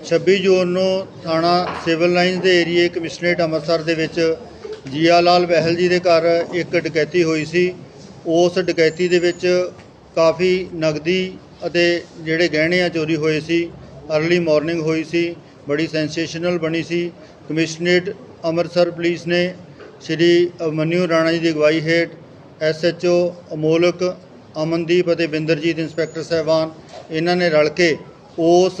26 ਜੂਨ ਨੂੰ ਥਾਣਾ civil lines ਦੇ ਏਰੀਏ ਕਮਿਸ਼ਨਰੇਟ ਅੰਮ੍ਰਿਤਸਰ ਦੇ ਵਿੱਚ ਜੀਆ ਲਾਲ ਬਹਿਲ ਜੀ ਦੇ ਘਰ ਇੱਕ ਡਕੈਤੀ ਹੋਈ ਸੀ। ਉਸ ਡਕੈਤੀ ਦੇ ਵਿੱਚ ਕਾਫੀ ਨਗਦੀ ਅਤੇ ਜਿਹੜੇ ਗਹਿਣੇ ਆ ਚੋਰੀ ਹੋਏ ਸੀ। ਅਰਲੀ ਮਾਰਨਿੰਗ ਹੋਈ ਸੀ, ਬੜੀ ਸੈਂਸੇਸ਼ਨਲ ਬਣੀ ਸੀ। ਕਮਿਸ਼ਨਰੇਟ ਅੰਮ੍ਰਿਤਸਰ ਪੁਲਿਸ ਨੇ ਸ਼੍ਰੀ ਅਮਨਿਊ ਰਾਣਾ ਜੀ ਦੀ ਅਗਵਾਈ ਹੇਠ ਐਸਐਚਓ ਅਮੋਲਕ, ਅਮਨਦੀਪ ਅਤੇ ਬਿੰਦਰਜੀਤ, ਇੰਸਪੈਕਟਰ ਸਾਹਿਬਾਨ, ਇਹਨਾਂ ਨੇ ਰਲ ਕੇ ਉਸ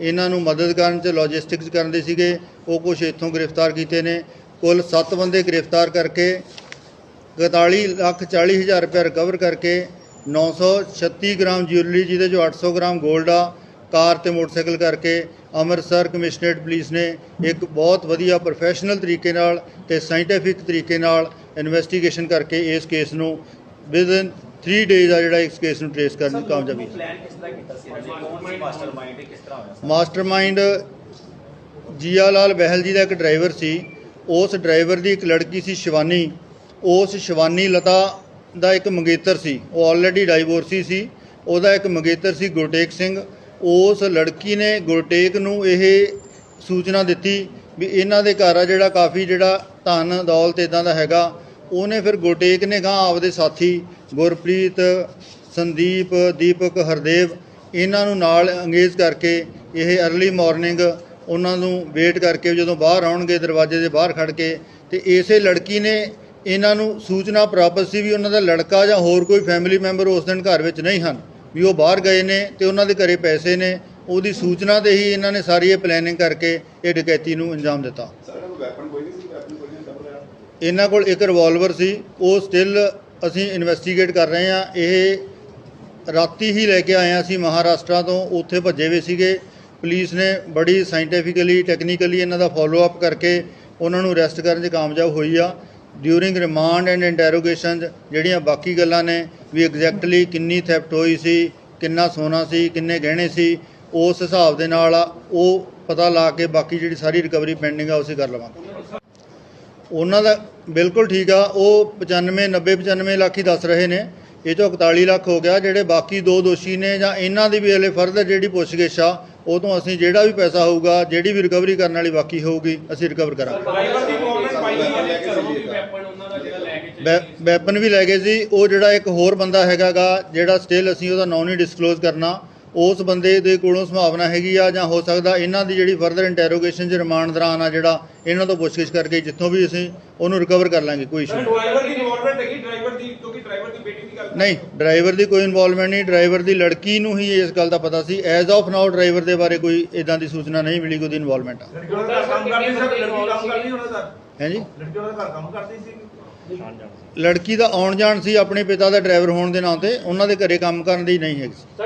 ਇਹਨਾਂ ਨੂੰ ਮਦਦ ਕਰਨ ਚ ਲੌਜਿਸਟਿਕਸ ਕਰਨ ਦੇ ਸੀਗੇ, ਉਹ ਕੁਝ ਇੱਥੋਂ ਗ੍ਰਿਫਤਾਰ ਕੀਤੇ ਨੇ। ਕੁੱਲ 7 ਬੰਦੇ ਗ੍ਰਿਫਤਾਰ ਕਰਕੇ 41 ਲੱਖ 40 ਹਜ਼ਾਰ ਰੁਪਏ ਰਿਕਵਰ ਕਰਕੇ 936 ਗ੍ਰਾਮ ਜਿਊਲਰੀ ਜਿਹਦੇ ਚੋਂ 800 ਗ੍ਰਾਮ 골ਡ ਆ, ਕਾਰ ਤੇ ਮੋਟਰਸਾਈਕਲ ਕਰਕੇ ਅੰਮ੍ਰਿਤਸਰ ਕਮਿਸ਼ਨਰੇਟ ਪੁਲਿਸ ਨੇ ਇੱਕ ਬਹੁਤ ਵਧੀਆ ਪ੍ਰੋਫੈਸ਼ਨਲ ਤਰੀਕੇ ਨਾਲ ਤੇ ਸਾਇੰਟੀਫਿਕ ਤਰੀਕੇ ਨਾਲ ਇਨਵੈਸਟੀਗੇਸ਼ਨ ਕਰਕੇ ਇਸ ਕੇਸ ਨੂੰ ਵਿਦਨ 3 ਡੇਜ਼ ਆ ਜਿਹੜਾ ਇਸ ਕੇਸ ਨੂੰ ਟ੍ਰੇਸ ਕਰਨ ਦੀ ਕਾਮਯਾਬੀ ਪਲਾਨ ਕਿਸ ਤਰ੍ਹਾਂ ਕੀਤਾ ਸੀ ਇਹਨਾਂ ਨੇ? ਕੌਣ ਸੀ ਮਾਸਟਰਮਾਈਂਡ ਕਿਸ ਤਰ੍ਹਾਂ ਹੋਇਆ? ਸੀ? ਮਾਸਟਰਮਾਈਂਡ ਜੀਆ ਲਾਲ ਬਹਿਲ ਜੀ ਦਾ ਇੱਕ ਡਰਾਈਵਰ ਸੀ। ਉਸ ਡਰਾਈਵਰ ਦੀ ਇੱਕ ਲੜਕੀ ਸੀ ਸ਼ਿਵਾਨੀ। ਉਸ ਸ਼ਿਵਾਨੀ ਲਤਾ ਦਾ ਇੱਕ ਮੰਗੇਤਰ ਸੀ। ਉਹ ਆਲਰੇਡੀ ਡਾਈਵੋਰਸੀ ਸੀ। ਉਹਦਾ ਇੱਕ ਮੰਗੇਤਰ ਸੀ ਗੁਰਟੇਕ ਸਿੰਘ। ਉਸ ਲੜਕੀ ਨੇ ਗੁਰਟੇਕ ਨੂੰ ਇਹ ਸੂਚਨਾ ਦਿੱਤੀ ਵੀ ਇਹਨਾਂ ਦੇ ਘਰ ਆ ਜਿਹੜਾ ਕਾਫੀ ਜਿਹੜਾ ਧਨ ਦੌਲਤ ਇਦਾਂ ਦਾ ਹੈਗਾ। ਉਹਨੇ ਫਿਰ ਗੁਰਟੇਕ ਨੇ ਗਾਂ ਆਪਦੇ ਸਾਥੀ ਗੁਰਪ੍ਰੀਤ, ਸੰਦੀਪ, ਦੀਪਕ, ਹਰਦੇਵ ਇਹਨਾਂ ਨੂੰ ਨਾਲ ਅੰਗੇਜ ਕਰਕੇ ਇਹ ਅਰਲੀ ਮਾਰਨਿੰਗ ਉਹਨਾਂ ਨੂੰ ਵੇਟ ਕਰਕੇ ਜਦੋਂ ਬਾਹਰ ਆਉਣਗੇ, ਦਰਵਾਜ਼ੇ ਦੇ ਬਾਹਰ ਖੜ ਕੇ ਤੇ ਇਸੇ ਲੜਕੀ ਨੇ ਇਹਨਾਂ ਨੂੰ ਸੂਚਨਾ ਪ੍ਰਾਪਤ ਸੀ ਵੀ ਉਹਨਾਂ ਦਾ ਲੜਕਾ ਜਾਂ ਹੋਰ ਕੋਈ ਫੈਮਿਲੀ ਮੈਂਬਰ ਉਸ ਦਿਨ ਘਰ ਵਿੱਚ ਨਹੀਂ ਹਨ, ਵੀ ਉਹ ਬਾਹਰ ਗਏ ਨੇ ਤੇ ਉਹਨਾਂ ਦੇ ਘਰੇ ਪੈਸੇ ਨੇ, ਉਹਦੀ ਸੂਚਨਾ ਤੇ ਹੀ ਇਹਨਾਂ ਨੇ ਸਾਰੀ ਇਹ ਪਲੈਨਿੰਗ ਕਰਕੇ ਇਹ ਡਕੈਤੀ ਨੂੰ ਅੰਜਾਮ ਦਿੱਤਾ। ਇਹਨਾਂ ਕੋਲ ਇੱਕ ਰਿਵਾਲਵਰ ਸੀ, ਉਹ ਸਟਿਲ ਅਸੀਂ ਇਨਵੈਸਟੀਗੇਟ ਕਰ ਰਹੇ ਹਾਂ। ਇਹ ਰਾਤੀ ਹੀ ਲੈ ਕੇ ਆਏ ਹਾਂ ਅਸੀਂ ਮਹਾਰਾਸ਼ਟਰ ਤੋਂ, ਉੱਥੇ ਭੱਜੇ ਹੋਏ ਸੀਗੇ। ਪੁਲਿਸ ਨੇ ਬੜੀ ਸਾਇੰਟੀਫਿਕਲੀ ਟੈਕਨੀਕਲੀ ਇਹਨਾਂ ਦਾ ਫਾਲੋ ਅਪ ਕਰਕੇ ਉਹਨਾਂ ਨੂੰ ਅਰੈਸਟ ਕਰਨ 'ਚ ਕਾਮਯਾਬ ਹੋਈ ਆ। ਡਿਊਰਿੰਗ ਰਿਮਾਂਡ ਐਂਡ ਇੰਟਰੋਗੇਸ਼ਨ ਜਿਹੜੀਆਂ ਬਾਕੀ ਗੱਲਾਂ ਨੇ, ਵੀ ਐਗਜ਼ੈਕਟਲੀ ਕਿੰਨੀ ਥੈਫਟ ਹੋਈ ਸੀ, ਕਿੰਨਾ ਸੋਨਾ ਸੀ, ਕਿੰਨੇ ਗਹਿਣੇ ਸੀ, ਉਸ ਹਿਸਾਬ ਦੇ ਨਾਲ ਉਹ ਪਤਾ ਲਾ ਕੇ ਬਾਕੀ ਜਿਹੜੀ ਸਾਰੀ ਰਿਕਵਰੀ ਪੈਂਡਿੰਗ ਆ, ਉਸੇ ਕਰ ਲਵਾਂਗੇ। ਉਹਨਾਂ ਦਾ ਬਿਲਕੁਲ ਠੀਕ ਆ ਉਹ 95 90 95 ਲੱਖ ਹੀ ਦੱਸ ਰਹੇ ਨੇ। ਇਹ ਚੋਂ 41 ਲੱਖ ਹੋ ਗਿਆ ਜਿਹੜੇ ਬਾਕੀ ਦੋ ਦੋਸ਼ੀ ਨੇ ਜਾਂ ਇਹਨਾਂ ਦੀ ਵੀ ਹਲੇ ਫਰਦਰ ਜਿਹੜੀ ਪੁੱਛਗਿੱਛ ਆ ਉਹ ਤੋਂ ਅਸੀਂ ਜਿਹੜਾ ਵੀ ਪੈਸਾ ਹੋਊਗਾ ਜਿਹੜੀ ਵੀ ਰਿਕਵਰੀ ਕਰਨ ਵਾਲੀ ਬਾਕੀ ਹੋਊਗੀ ਅਸੀਂ ਰਿਕਵਰ ਕਰਾਂਗੇ। ਵੈਪਨ ਵੈ- ਲੈ ਗਏ ਸੀ ਉਹ ਜਿਹੜਾ ਇੱਕ ਹੋਰ ਬੰਦਾ ਹੈਗਾਗਾ ਜਿਹੜਾ ਸਟਿਲ ਅਸੀਂ ਉਹਦਾ ਨਾਂ ਨਹੀਂ ਡਿਸਕਲੋਜ਼ ਕਰਨਾ ਉਸ ਬੰਦੇ ਦੇ ਕੋਲੋਂ ਸੰਭਾਵਨਾ ਹੈਗੀ ਆ ਜਾਂ ਹੋ ਸਕਦਾ ਇਹਨਾਂ ਦੀ ਜਿਹੜੀ ਫਰਦਰ ਇੰਟਰੋਗੇਸ਼ਨ ਚ ਰਿਮਾਂਡ ਦੌਰਾਨ ਆ ਜਿਹੜਾ ਇਹਨਾਂ ਤੋਂ ਪੁੱਛਗਿੱਛ ਕਰਕੇ ਜਿੱਥੋਂ ਵੀ ਅਸੀਂ ਉਹਨੂੰ ਰਿਕਵਰ ਕਰ ਲਾਂਗੇ ਕੋਈ ਇਸ਼ੂ ਨਹੀਂ। ਡਰਾਈਵਰ ਦੀ ਗਵਰਨਮੈਂਟ ਹੈਗੀ ਡਰਾਈਵਰ ਦੀ ਕਿਉਂਕਿ ਡਰਾਈਵਰ ਦੀ ਬੇਟੀ ਦੀ ਗੱਲ ਨਹੀਂ ਡਰਾਈਵਰ ਦੀ ਕੋਈ ਇਨਵੋਲਵਮੈਂਟ ਨਹੀਂ ਡਰਾਈਵਰ ਦੀ ਲੜਕੀ ਨੂੰ ਹੀ ਇਸ ਗੱਲ ਦਾ ਪਤਾ ਸੀ। ਐਜ਼ ਆਫ ਨਾਓ ਡਰਾਈਵਰ ਦੇ ਬਾਰੇ ਕੋਈ ਇਦਾਂ ਦੀ ਸੂਚਨਾ ਨਹੀਂ ਮਿਲੀ ਕਿ ਉਹਦੀ ਇਨਵੋਲਵਮੈਂਟ ਆ ਹੈ ਜੀ? ਲੜਕੀ ਦਾ ਘਰ ਕੰਮ ਕਰਦੀ ਸੀ। ਲੜਕੀ ਦਾ ਆਉਣ ਜਾਣ ਸੀ ਆਪਣੇ ਪਿਤਾ ਦਾ ਡਰਾਈਵਰ ਹੋਣ ਦੇ ਨਾਂ ਤੇ ਉਹਨਾਂ ਦੇ ਘਰੇ ਕੰਮ ਕਰਨ ਦੀ ਨਹੀਂ ਹੈਗੀ। ਸੀ